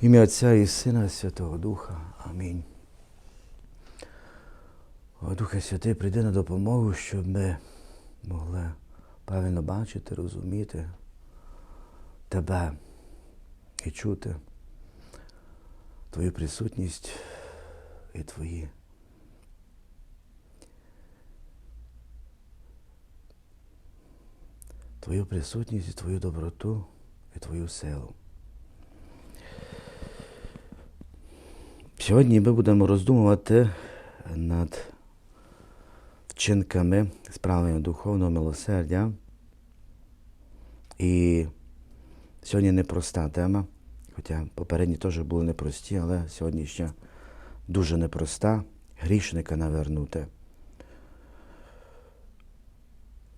Ім'я Отця і Сина і Святого Духа. Амінь. О, Духа Святий, прийди на допомогу, щоб ми могли правильно бачити, розуміти Тебе і чути Твою присутність і Твої. Твою присутність і Твою доброту і Твою силу. Сьогодні ми будемо роздумувати над вчинками справлення духовного милосердя. І сьогодні непроста тема, хоча попередні теж були непрості, але сьогодні ще дуже непроста грішника навернути.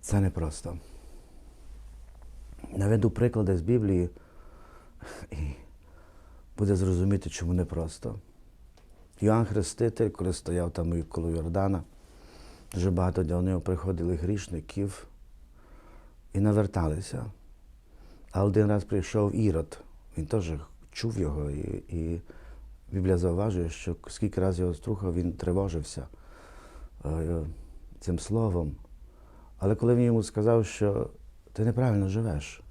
Це непросто. Наведу приклади з Біблії і буде зрозуміти, чому непросто. Йоанн Хреститель, коли стояв там коло Йордана, дуже багато до нього приходили грішників і наверталися. А один раз прийшов Ірод, він теж чув його, і, і Біблія зауважує, що скільки разів його струхав, він тривожився е, цим словом. Але коли він йому сказав, що ти неправильно живеш,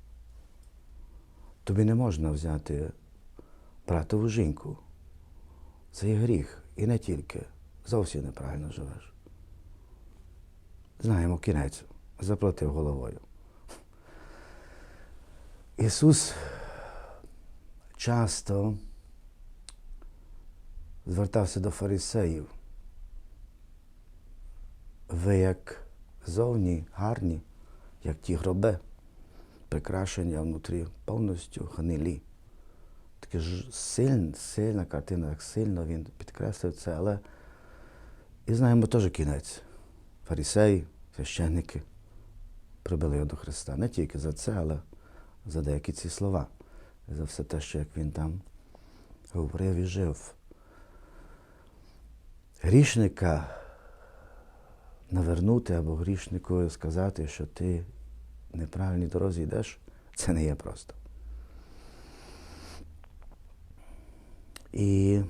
тобі не можна взяти братову жінку. Це є гріх. І не тільки. Зовсім неправильно живеш. Знаємо кінець. Заплатив головою. Ісус часто звертався до фарисеїв. Ви як зовні гарні, як ті гроби, прикрашені, а внутрі повністю ханилі. Така ж сильна, сильна картина, як сильно він підкреслив це, але і знаємо теж кінець. Фарисеї, священники прибили його до Христа. Не тільки за це, але за деякі ці слова, за все те, що як він там говорив і жив. Грішника навернути або грішнику сказати, що ти неправильній дорозі йдеш, це не є просто. І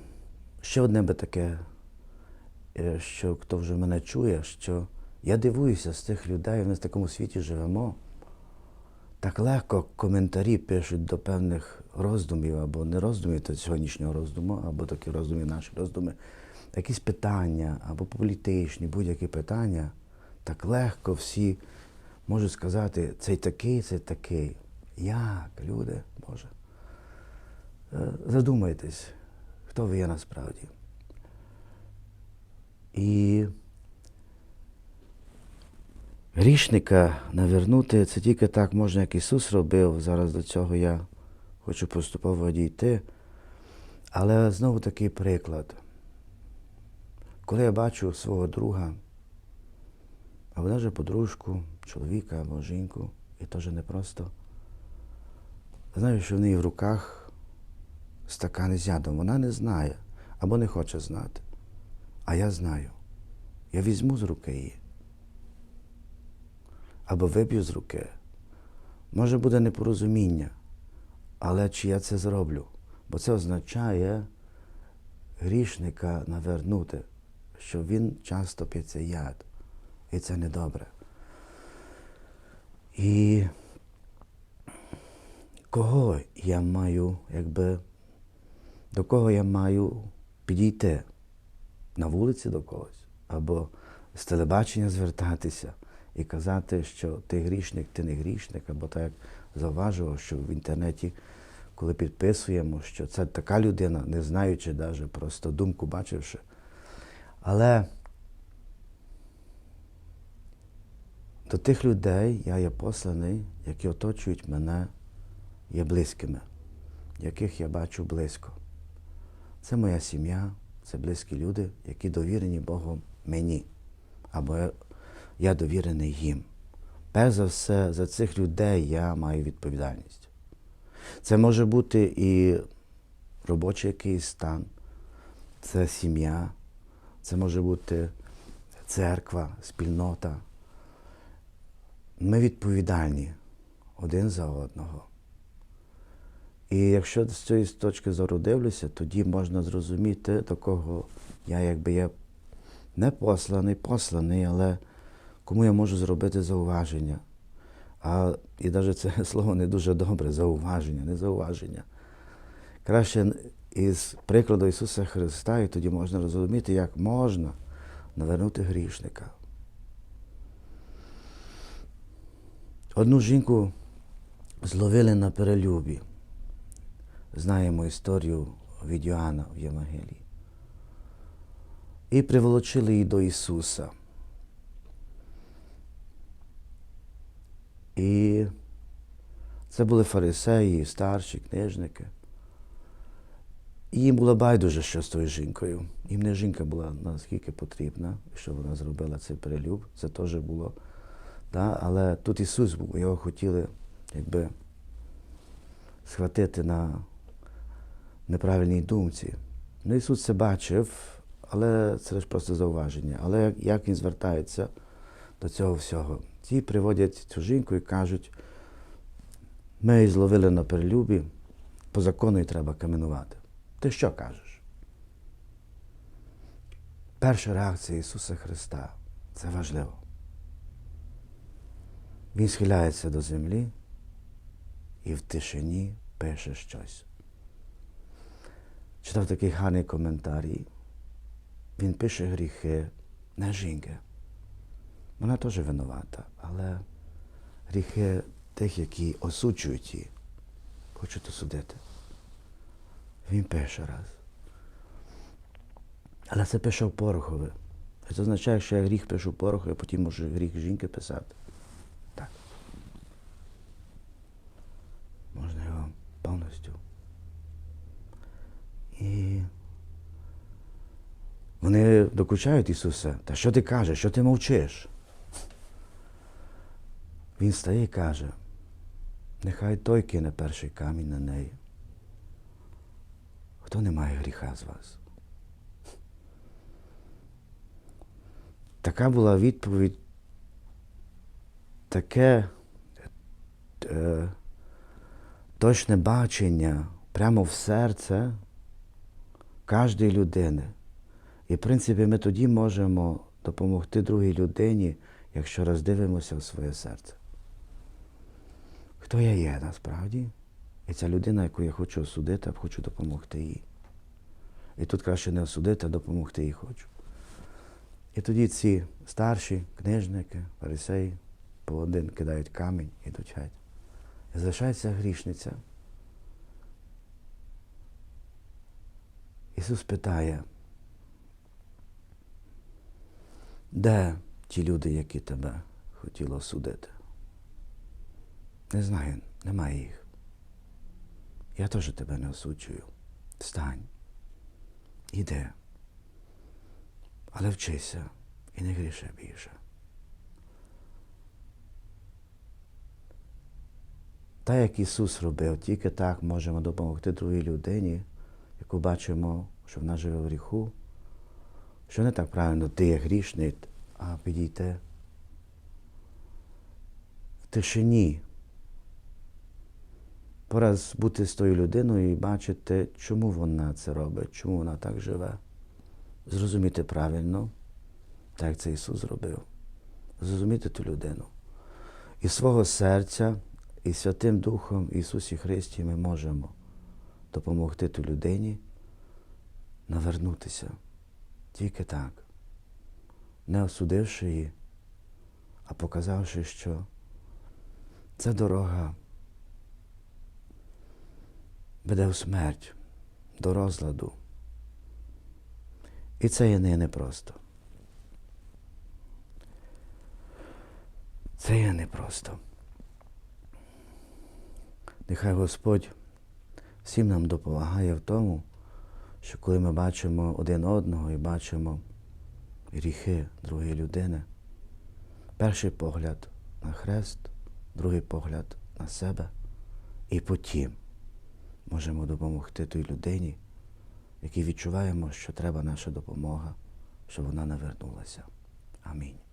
ще одне би таке, е, що хто вже мене чує, що я дивуюся з тих людей, ми в такому світі живемо. Так легко коментарі пишуть до певних роздумів, або не роздумів до сьогоднішнього роздуму, або такі роздуми, наші роздуми, якісь питання, або політичні, будь-які питання, так легко всі можуть сказати, цей такий, цей такий. Як, люди, Боже? Е, Задумайтесь, хто ви є насправді. І грішника навернути це тільки так можна, як Ісус робив. Зараз до цього я хочу поступово дійти. Але знову такий приклад. Коли я бачу свого друга, або навіть подружку, чоловіка або жінку, і теж непросто, знаю, що в неї в руках стакан із ядом. Вона не знає або не хоче знати. А я знаю. Я візьму з руки її. Або виб'ю з руки. Може буде непорозуміння, але чи я це зроблю? Бо це означає грішника навернути, що він часто п'є цей яд. І це недобре. І кого я маю, якби, до кого я маю підійти? На вулиці до когось, або з телебачення звертатися і казати, що ти грішник, ти не грішник, або так як зауважував, що в інтернеті, коли підписуємо, що це така людина, не знаючи навіть просто думку бачивши. Але до тих людей я є посланий, які оточують мене, є близькими, яких я бачу близько. Це моя сім'я, це близькі люди, які довірені Богом мені, або я, довірений їм. Перш за все, за цих людей я маю відповідальність. Це може бути і робочий якийсь стан, це сім'я, це може бути церква, спільнота. Ми відповідальні один за одного. І якщо з цієї точки зору дивлюся, тоді можна зрозуміти, до кого я якби є не посланий, посланий, але кому я можу зробити зауваження. А, і навіть це слово не дуже добре, зауваження, не зауваження. Краще із прикладу Ісуса Христа, і тоді можна розуміти, як можна навернути грішника. Одну жінку зловили на перелюбі. Знаємо історію від Йоанна в Євангелії. І приволочили її до Ісуса. І це були фарисеї, старші, книжники. І їм було байдуже, що з тою жінкою. Їм не жінка була наскільки потрібна, щоб вона зробила цей перелюб. Це теж було. Да? Але тут Ісус був, його хотіли якби схватити на неправильній думці. Ну, Ісус це бачив, але це лише просто зауваження. Але як він звертається до цього всього? Ті приводять цю жінку і кажуть, ми її зловили на перелюбі, по закону її треба каменувати. Ти що кажеш? Перша реакція Ісуса Христа це важливо. Він схиляється до землі і в тишині пише щось. Читав такий гарний коментарій. Він пише гріхи не жінки. Вона теж винувата, але гріхи тих, які осуджують її, хочуть осудити. Він пише раз. Але це пише в порохове. Це означає, що я гріх пишу в порохове, потім можу гріх жінки писати. Так. Можна його повністю. І вони докучають Ісуса. Та що ти кажеш? Що ти мовчиш? Він стає і каже, нехай той кине перший камінь на неї. Хто не має гріха з вас? Така була відповідь, таке е, точне бачення прямо в серце кожної людини. І, в принципі, ми тоді можемо допомогти другій людині, якщо роздивимося в своє серце. Хто я є насправді? І ця людина, яку я хочу осудити, я хочу допомогти їй. І тут краще не осудити, а допомогти їй хочу. І тоді ці старші книжники, фарисеї, один кидають камінь і йдуть геть. І залишається грішниця. Ісус питає, де ті люди, які тебе хотіли осудити? Не знаю, немає їх. Я теж тебе не осуджую. Встань. Іди. Але вчися і не гріши більше. Та, як Ісус робив, тільки так можемо допомогти другій людині, яку бачимо, що вона живе в гріху, що не так правильно ти є грішний, а підійти в тишині. Пора бути з тою людиною і бачити, чому вона це робить, чому вона так живе. Зрозуміти правильно, так як це Ісус зробив. Зрозуміти ту людину. І свого серця, і Святим Духом Ісусі Христі ми можемо допомогти ту людині навернутися. Тільки так. Не осудивши її, а показавши, що це дорога веде в смерть, до розладу. І це є не непросто. Це є непросто. Нехай Господь всім нам допомагає в тому, що коли ми бачимо один одного і бачимо гріхи другої людини, перший погляд на хрест, другий погляд на себе, і потім можемо допомогти той людині, якій відчуваємо, що треба наша допомога, щоб вона навернулася. Амінь.